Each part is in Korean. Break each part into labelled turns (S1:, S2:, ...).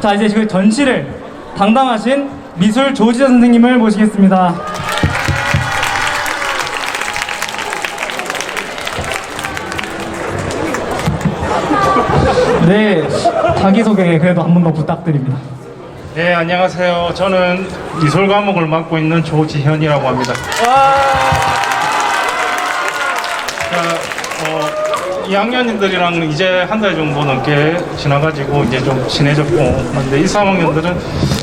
S1: 자 이제 그 전시를 담당하신 미술 조지자 선생님을 모시겠습니다. 네, 자기소개 그래도 한 번 더 부탁드립니다.
S2: 네, 안녕하세요. 저는 미술 과목을 맡고 있는 조지현이라고 합니다. 자, 어, 2학년들이랑 이제 한 달 정도 넘게 지나가지고 이제 좀 친해졌고, 근데 1, 3학년들은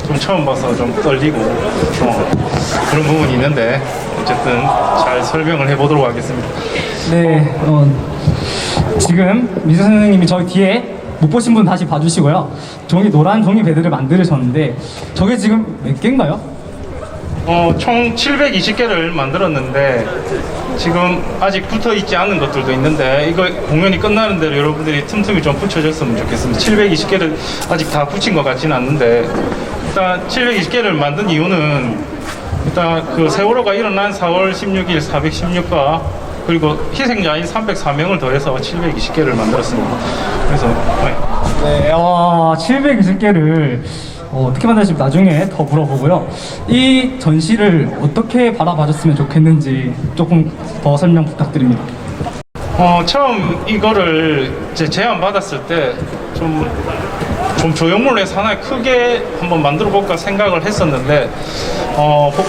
S2: 좀 처음 봐서 좀 떨리고, 어, 그런 부분이 있는데, 어쨌든 잘 설명을 해보도록 하겠습니다.
S1: 네, 어, 지금 미술 선생님이 저희 뒤에 못 보신 분 다시 봐주시고요. 종이 노란 종이 배들을 만들으셨는데 저게 지금 몇 개인가요?
S2: 어, 총 720개를 만들었는데 지금 아직 붙어 있지 않은 것들도 있는데 이거 공연이 끝나는 대로 여러분들이 틈틈이 좀 붙여줬으면 좋겠습니다. 720개를 아직 다 붙인 것 같지는 않는데 일단 720개를 만든 이유는 일단 그 세월호가 일어난 4월 16일 416과 그리고 희생자인 304명을 더해서 720개를 만들었습니다. 그래서 네.
S1: 네, 와, 720개를 어, 떻게 만드실지 나중에 더 물어보고요. 이 전시를 어떻게 바라봐줬으면 좋겠는지 조금 더 설명 부탁드립니다.
S2: 어, 처음 이거를 이제 제안 받았을 때좀 해서 하나 크게 한번 만들어 볼까 생각을 했었는데 어, 복-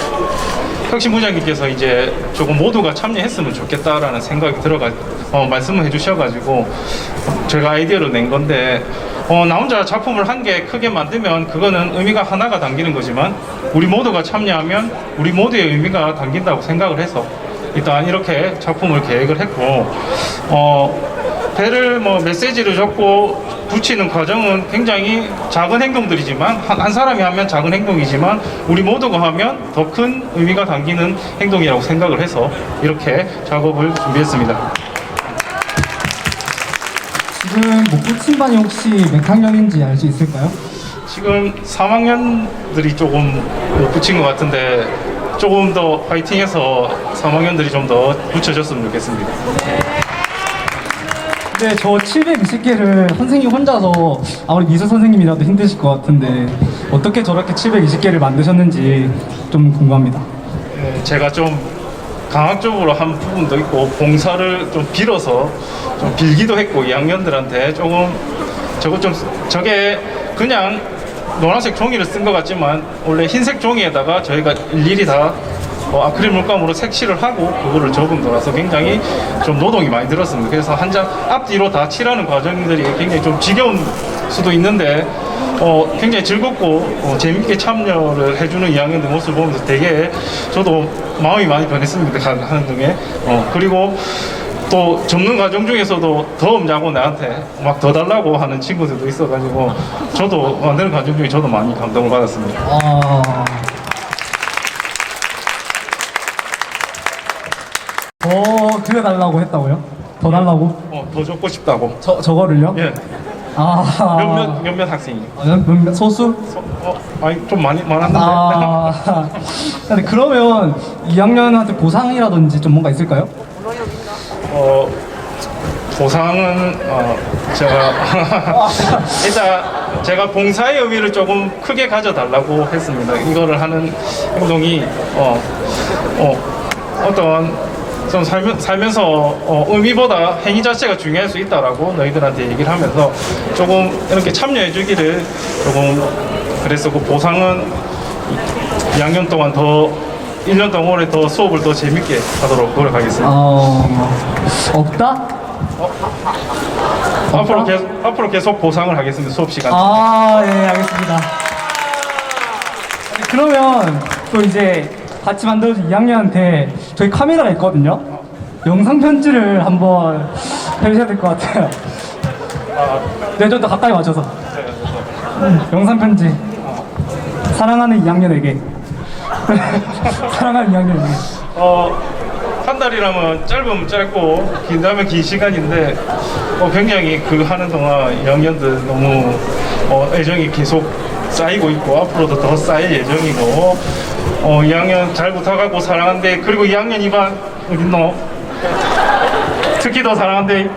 S2: 혁신 부장님께서 이제 조금 모두가 참여했으면 좋겠다라는 생각이 들어가 어, 말씀을 해주셔가지고 제가 아이디어를 낸 건데 어, 나 혼자 작품을 한 개 크게 만들면 그거는 의미가 하나가 담기는 거지만 우리 모두가 참여하면 우리 모두의 의미가 담긴다고 생각을 해서 일단 이렇게 작품을 계획을 했고 어 배를 뭐 메시지를 적고 붙이는 과정은 굉장히 작은 행동들이지만 한, 한 사람이 하면 작은 행동이지만 우리 모두가 하면 더 큰 의미가 담기는 행동이라고 생각을 해서 이렇게 작업을 준비했습니다.
S1: 지금 못 붙인 반이 혹시 몇 학년인지 알 수 있을까요?
S2: 지금 3학년들이 조금 못 붙인 것 같은데 조금 더 파이팅해서 3학년들이 좀 더 붙여줬으면 좋겠습니다.
S1: 근데 저 720개를 선생님 혼자서 아무리 미술 선생님이라도 힘드실 것 같은데 어떻게 저렇게 720개를 만드셨는지 좀 궁금합니다.
S2: 네, 제가 좀 강압적으로 한 부분도 있고 봉사를 좀 빌어서 좀 빌기도 했고 2학년들한테 조금 저거 좀 저게 그냥 노란색 종이를 쓴 것 같지만 원래 흰색 종이에다가 저희가 일일이 다 어, 아크릴 물감으로 색칠을 하고 그거를 적은 거라서 굉장히 좀 노동이 많이 들었습니다. 그래서 한 장 앞뒤로 다 칠하는 과정들이 굉장히 좀 지겨운 수도 있는데 어, 굉장히 즐겁고 어, 재밌게 참여를 해주는 2학년들 모습을 보면서 되게 저도 마음이 많이 변했습니다. 가- 하는 중에 어, 그리고 또 접는 과정 중에서도 더 없냐고 나한테 막 더 달라고 하는 친구들도 있어가지고 저도 만드는 과정 중에 저도 많이 감동을 받았습니다.
S1: 아... 더 그려달라고 했다고요? 더 달라고?
S2: 어, 더 적고 싶다고.
S1: 저, 저거를요?
S2: 예.
S1: 아...
S2: 몇몇 몇몇 학생이.
S1: 아, 몇- 몇몇 소수?
S2: 어, 아니 좀 많이 많았는데.
S1: 아... 근데 그러면 2학년한테 보상이라든지 좀 뭔가 있을까요?
S2: 어, 보상은 어, 제가 일단 제가 봉사의 의미를 조금 크게 가져달라고 했습니다. 이거를 하는 행동이 어, 어, 어떤 좀 살면, 살면서 어, 의미보다 행위 자체가 중요할 수 있다라고 너희들한테 얘기를 하면서 조금 이렇게 참여해 주기를 조금 그랬었고 보상은 2학년 동안 더 1년 동안에 더 수업을 더 재밌게 하도록 노력하겠습니다.
S1: 어... 없다?
S2: 앞으로 계속, 앞으로 계속 보상을 하겠습니다. 수업 시간.
S1: 아, 예, 알겠습니다. 그러면 또 이제 같이 만들어준 2학년한테 저희 카메라가 있거든요. 영상 편지를 한번 해주셔야 될 것 같아요.
S2: 아,
S1: 네, 좀 더 가까이.
S2: 네,
S1: 음, 영상 편지. 사랑하는 2학년에게. 사랑하는 2학년에게.
S2: 어, 한 달이라면 짧으면 짧고 긴다면 긴 시간인데 어, 굉장히 그 하는 동안 2학년들 너무 어, 애정이 계속 쌓이고 있고 앞으로도 더 쌓일 예정이고 어, 2학년 잘 부탁하고 사랑한대 그리고 2학년 2반 어딨노? 특히 더 사랑한대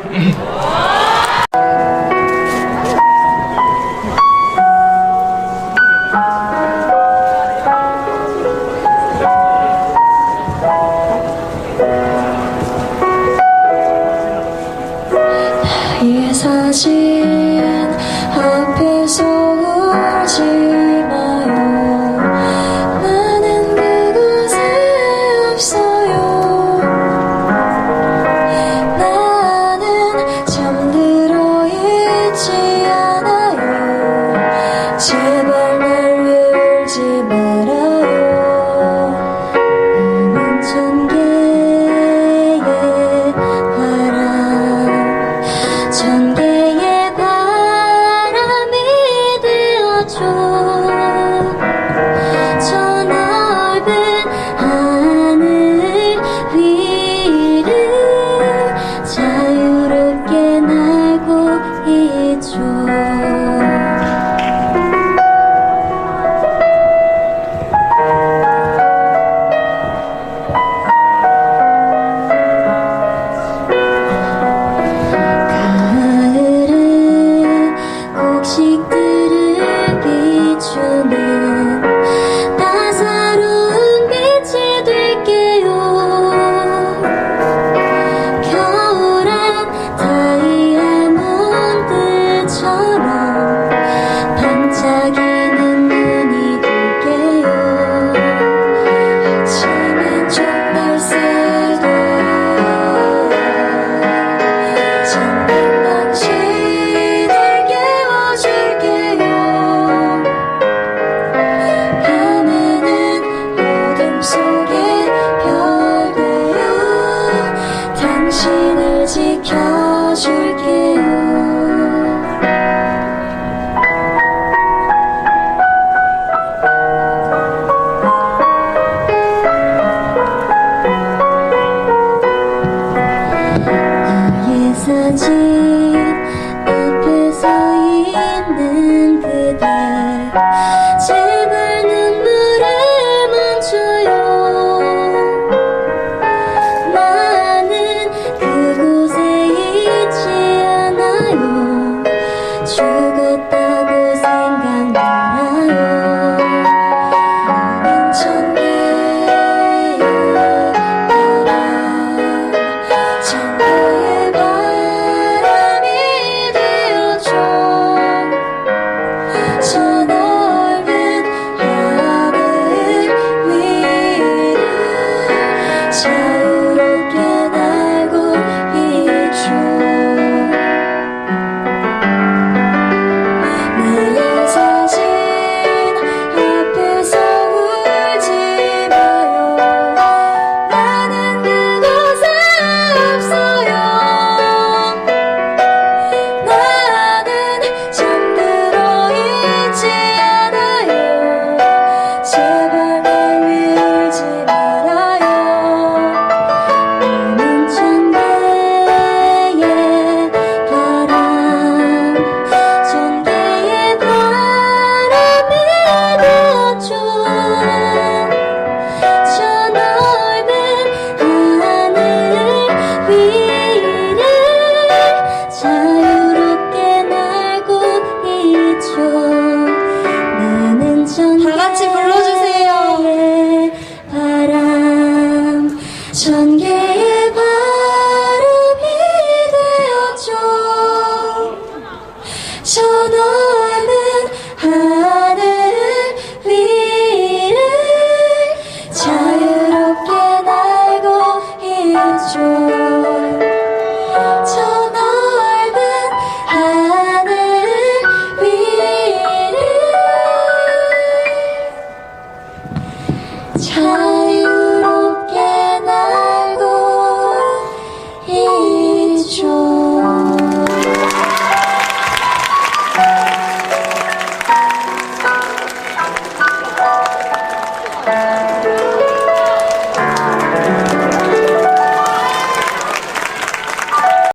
S3: 자